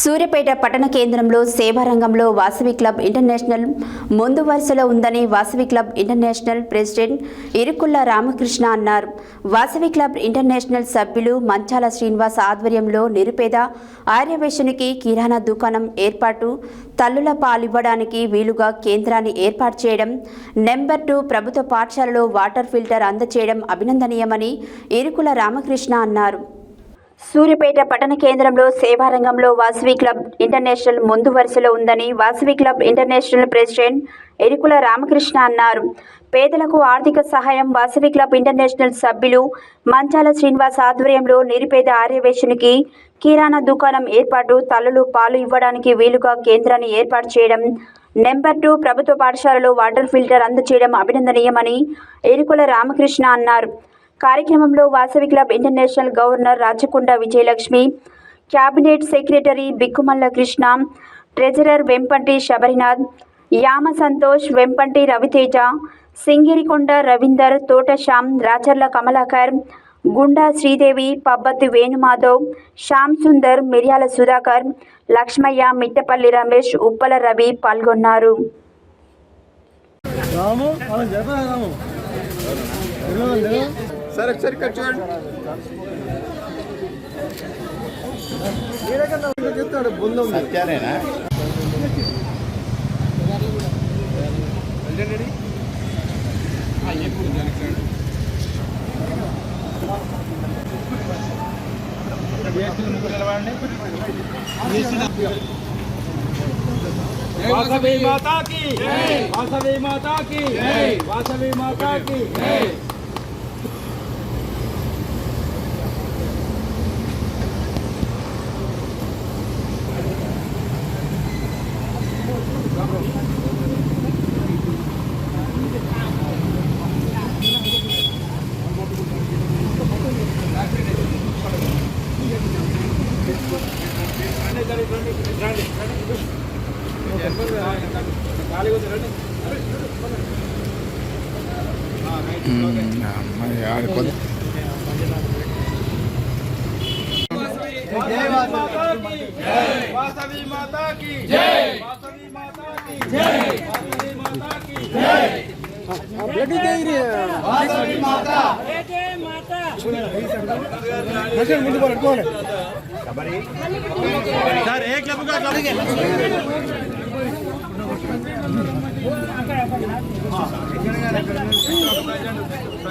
సూర్యపేట పట్టణ కేంద్రంలో సేవారంగంలో Vasavi club international ముందు వరుసలో ఉందని Vasavi club international president Irukulla Ramakrishna అన్నారు. వాసవి క్లబ్ ఇంటర్నేషనల్ సభ్యులు మంచాల శ్రీనివాస్ ఆధ్వర్యంలో నిరుపేద ఆర్యవేశునికి కిరాణా దుకాణం ఏర్పాటు తల్లుల పాలివ్వడానికి వీలుగా కేంద్రాన్ని ఏర్పాటు చేయడం నెంబర్ టూ ప్రభుత్వ పాఠశాలలో వాటర్ ఫిల్టర్ అందచేయడం అభినందనీయమని ఇరుకుల రామకృష్ణ అన్నారు. సూర్యపేట పట్టణ కేంద్రంలో సేవారంగంలో వాసవి క్లబ్ ఇంటర్నేషనల్ ముందు వరుసలో ఉందని Vasavi club international president Erukula Ramakrishna అన్నారు. పేదలకు ఆర్థిక సహాయం వాసవి క్లబ్ ఇంటర్నేషనల్ సభ్యులు మంచాల శ్రీనివాస్ ఆధ్వర్యంలో నిరుపేద ఆర్యవేశునికి కిరాణా దుకాణం ఏర్పాటు తల్లులు పాలు ఇవ్వడానికి వీలుగా కేంద్రాన్ని ఏర్పాటు చేయడం నెంబర్ టూ ప్రభుత్వ పాఠశాలలో వాటర్ ఫిల్టర్ అందచేయడం అభినందనీయమని ఎరుకుల రామకృష్ణ అన్నారు. కార్యక్రమంలో Vasavi club international governor Rachakonda Vijayalakshmi cabinet secretary Bikkumalla Krishna treasurer Vempanti Sabarinath Yama Santosh Vempanti Raviteja Singirikonda Ravinder Thota Shyam Racharla Kamalakar Gunda Sridevi Pabbathi Venumadhav Shyam Sundar మిర్యాల సుధాకర్ లక్ష్మయ్య మిట్టపల్లి రమేష్ ఉప్పల రవి పాల్గొన్నారు. రాము సార్ ఒకసారి ఇక్కడ చూడండి. చెప్తాడు బృందం సత్యాలేనా వాసవి మాతా కి వాసవి మాతా కి వాసవి మాతా కి यार खुद बेटी दे रही है माता मुझे पर कौन है सर एक लबका लबका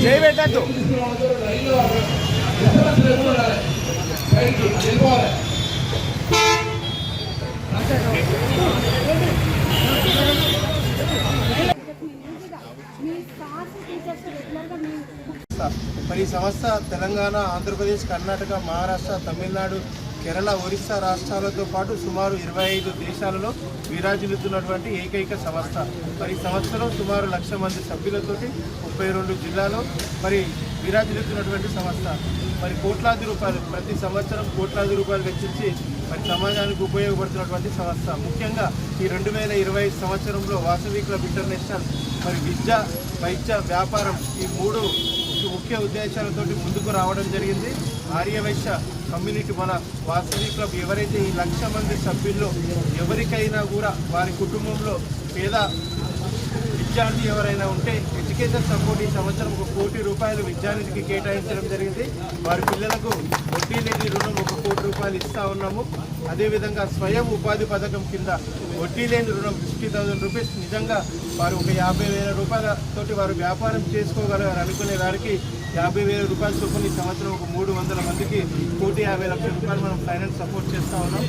జై పెట్టద్దు మీ స్టాఫ్ మరి ఈ సంస్థ తెలంగాణ ఆంధ్రప్రదేశ్ కర్ణాటక మహారాష్ట్ర తమిళనాడు కేరళ ఒరిస్సా రాష్ట్రాలతో పాటు సుమారు ఇరవై ఐదు దేశాలలో విరాజిల్లుతున్నటువంటి ఏకైక సంస్థ. మరి సంస్థలో సుమారు లక్ష మంది సభ్యులతోటి ముప్పై రెండు జిల్లాలో మరి విరాజిల్లుతున్నటువంటి సంస్థ. మరి కోట్లాది రూపాయలు ప్రతి సంవత్సరం కోట్లాది రూపాయలు వెచ్చించి మరి సమాజానికి ఉపయోగపడుతున్నటువంటి సంస్థ. ముఖ్యంగా ఈ రెండు వేల ఇరవై సంవత్సరంలో వాసవి క్లబ్ ఇంటర్నేషనల్ మరి విద్య వైద్య వ్యాపారం ఈ మూడు ముఖ్య ఉద్దేశాలతోటి ముందుకు రావడం జరిగింది. ఆర్యవైశ్య కమ్యూనిటీ మన వాసవి క్లబ్ ఎవరైతే ఈ లక్ష మంది సభ్యుల్లో ఎవరికైనా కూడా వారి కుటుంబంలో పేద విద్యార్థి ఎవరైనా ఉంటే ఎడ్యుకేషన్ సపోర్ట్ ఈ సంవత్సరం ఒక కోటి రూపాయలు విద్యానిధికి కేటాయించడం జరిగింది. వారి పిల్లలకు వడ్డీ లేని రుణం ఒక కోటి రూపాయలు ఇస్తా ఉన్నాము. అదేవిధంగా స్వయం ఉపాధి పథకం కింద వడ్డీ లేని రుణం ఫిఫ్టీ థౌసండ్ రూపీస్. నిజంగా వారు ఒక యాభై వేల రూపాయలతోటి వారు వ్యాపారం చేసుకోగలరు అనుకునే వారికి యాభై వేల రూపాయల చొప్పున ఈ సంవత్సరం ఒక మూడు వందల మందికి కోటి యాభై లక్షల రూపాయలు మనం ఫైనాన్స్ సపోర్ట్ చేస్తూ ఉన్నాం.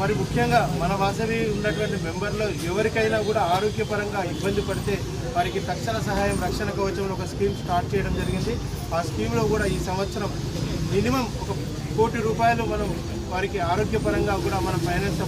మరి ముఖ్యంగా మన వాసవి ఉన్నటువంటి మెంబర్లో ఎవరికైనా కూడా ఆరోగ్యపరంగా ఇబ్బంది పడితే వారికి తక్షణ సహాయం రక్షణ కవచంలో ఒక స్కీమ్ స్టార్ట్ చేయడం జరిగింది. ఆ స్కీమ్లో కూడా ఈ సంవత్సరం మినిమం ఒక కోటి రూపాయలు మనం వారికి ఆరోగ్యపరంగా కూడా మనం ఫైనాన్స్